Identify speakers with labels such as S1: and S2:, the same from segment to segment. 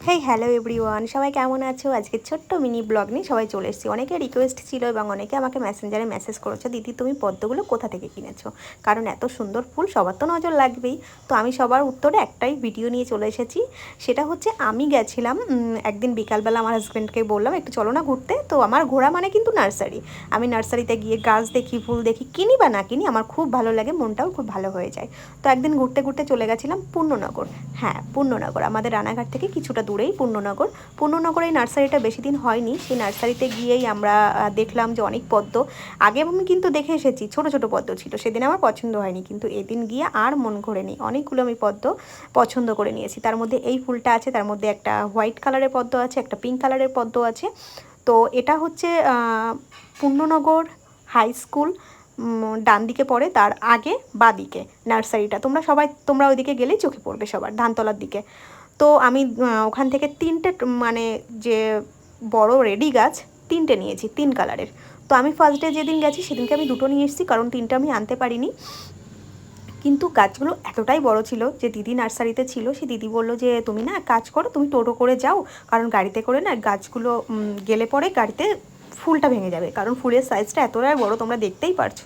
S1: Hey hello everyone সবাই কেমন আছো? আজকে ছোট্ট মিনি ব্লগ নিয়ে সবাই চলে এসেছি। অনেকে রিকোয়েস্ট ছিল এবং অনেকে আমাকে মেসেঞ্জারে মেসেজ করেছ, দিদি, তুমি পদ্মগুলো কোথা থেকে কিনেছো? কারণ এত সুন্দর ফুল সবার তো নজর লাগবেই। তো আমি সবার উত্তরে একটাই ভিডিও নিয়ে চলে এসেছি। সেটা হচ্ছে আমি গেছিলাম একদিন বিকালবেলা আমার হাজব্যান্ডকে বললাম, একটু চলো না ঘুরতে। তো আমার ঘোরা মানে কিন্তু নার্সারি আমি নার্সারিতে গিয়ে গাছ দেখি, ফুল দেখি, কিনি বা না কিনি, আমার খুব ভালো লাগে, মনটাও খুব ভালো হয়ে যায়। তো একদিন ঘুরতে ঘুরতে চলে গেছিলাম পূর্ণনগর। হ্যাঁ পূর্ণনগর, আমাদের রানাঘাট থেকে কিছুটা দূরেই পূর্ণনগর। পূর্ণনগর এই নার্সারিটা বেশি দিন হয়নি। সেই নার্সারিতে গিয়েই আমরা দেখলাম যে অনেক পদ্ম। আগে আমি কিন্তু দেখে এসেছি, ছোট ছোট পদ্ম ছিল। সেদিন আমার পছন্দ হয়নি, কিন্তু এদিন গিয়ে আর মন ঘোরেনি অনেকগুলো আমি পদ্ম পছন্দ করে নিয়েছি। তার মধ্যে এই ফুলটা আছে, তার মধ্যে একটা হোয়াইট কালারের পদ্ম আছে, একটা পিঙ্ক কালারের পদ্ম আছে। তো এটা হচ্ছে পূর্ণনগর হাই স্কুল ডান দিকে পড়ে, তার আগে বা দিকে নার্সারিটা। তোমরা সবাই, তোমরা ওইদিকে গেলেই চোখে পড়বে সবার, ধানতলার দিকে। তো আমি ওখান থেকে তিনটে মানে যে বড় রেডি গাছ, তিনটে নিয়েছি, তিন কালারের। তো আমি ফার্স্ট যেদিন গেছি, সেদিনকে আমি দুটো নিয়ে এসেছি, কারণ তিনটে আমি আনতে পারিনি। কিন্তু গাছগুলো এতটাই বড় ছিল যে দিদি নার্সারিতে ছিল, সে দিদি বলল যে, তুমি না কাজ করো, তুমি টোটো করে যাও, কারণ গাড়িতে করে না গাছগুলো গেলে পরে গাড়িতে ফুলটা ভেঙে যাবে। কারণ ফুলের সাইজটা এতটাই বড়, তোমরা দেখতেই পারছ।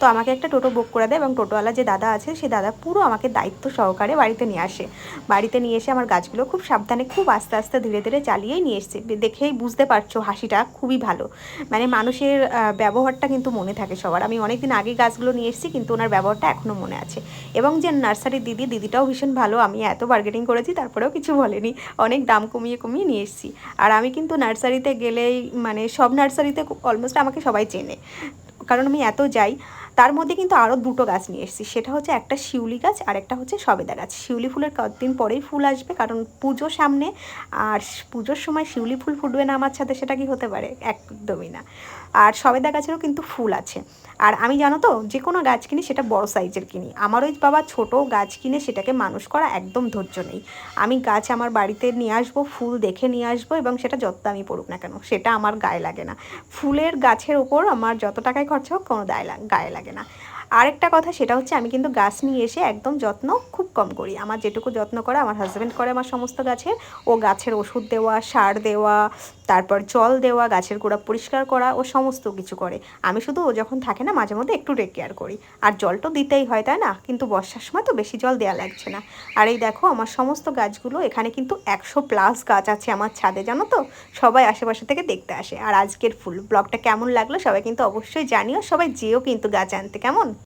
S1: তো আমাকে একটা টোটো বুক করে দেয় এবং টোটোওয়ালা যে দাদা আছে, সে দাদা পুরো আমাকে দায়িত্ব সহকারে বাড়িতে নিয়ে আসে। বাড়িতে নিয়ে এসে আমার গাছগুলো খুব সাবধানে, খুব আস্তে আস্তে ধীরে ধীরে চালিয়েই নিয়ে এসছে। দেখেই বুঝতে পারছ হাসিটা খুবই ভালো। মানে মানুষের ব্যবহারটা কিন্তু মনে থাকে সবার। আমি অনেকদিন আগে গাছগুলো নিয়ে এসেছি, কিন্তু ওনার ব্যবহারটা এখনও মনে আছে। এবং যে নার্সারির দিদি, দিদিটাও ভীষণ ভালো। আমি এত বার্গেটিং করেছি, তারপরেও কিছু বলেনি। অনেক দাম কমিয়ে কমিয়ে নিয়ে এসেছি। আর আমি কিন্তু নার্সারিতে গেলেই মানে সব নার্সারিতে অলমোস্ট আমাকে সবাই চেনে। কারণ আমি এত যাই তার মধ্যে কিন্তু আরও দুটো গাছ নিয়ে এসেছি। সেটা হচ্ছে একটা শিউলি গাছ আর একটা হচ্ছে সবেদা গাছ। শিউলি ফুলের কতদিন পরেই ফুল আসবে কারণ পুজো সামনে আর পুজোর সময় শিউলি ফুল ফুটবে না আমার সাথে সেটা কি হতে পারে? একদমই না। আর সবেদা গাছেরও কিন্তু ফুল আছে। আর আমি জানো তো যে কোনো গাছ কিনি সেটা বড় সাইজের কিনি। আমার ওই বাবা ছোট গাছ কিনে সেটাকে মানুষ করা একদম ধৈর্য নেই। আমি গাছ আমার বাড়িতে নিয়ে আসব, ফুল দেখে নিয়ে আসব এবং সেটা যত দামি পড়ুক না কেন, সেটা আমার গায়ে লাগে না। ফুলের গাছের ওপর আমার যত টাকায় খরচা হোক কোনো দায় লাগ- গায়ে লাগে না। আরেকটা কথা সেটা হচ্ছে আমি কিন্তু গাছ নিয়ে এসে একদম যত্ন খুব কম করি। আমার যেটুকু যত্ন করে, আমার হাজব্যান্ড করে আমার সমস্ত গাছের। ও গাছের ওষুধ দেওয়া, সার দেওয়া তারপর জল দেওয়া, গাছের গোড়া পরিষ্কার করা ও সমস্ত কিছু করে। আমি শুধু ও যখন থাকে না, মাঝে মধ্যে একটু টেক কেয়ার করি। আর জল তো দিতেই হয়, তাই না? কিন্তু বর্ষার সময় তো বেশি জল দেওয়া লাগছে না। আর এই দেখো, আমার সমস্ত গাছগুলো এখানে কিন্তু একশো প্লাস গাছ আছে আমার ছাদে, জানো তো? সবাই আশেপাশে থেকে দেখতে আসে। আর আজকের ফুল ব্লগটা কেমন লাগল সবাই কিন্তু অবশ্যই জানিও। সবাই যেও কিন্তু গাছ আনতে, কেমন?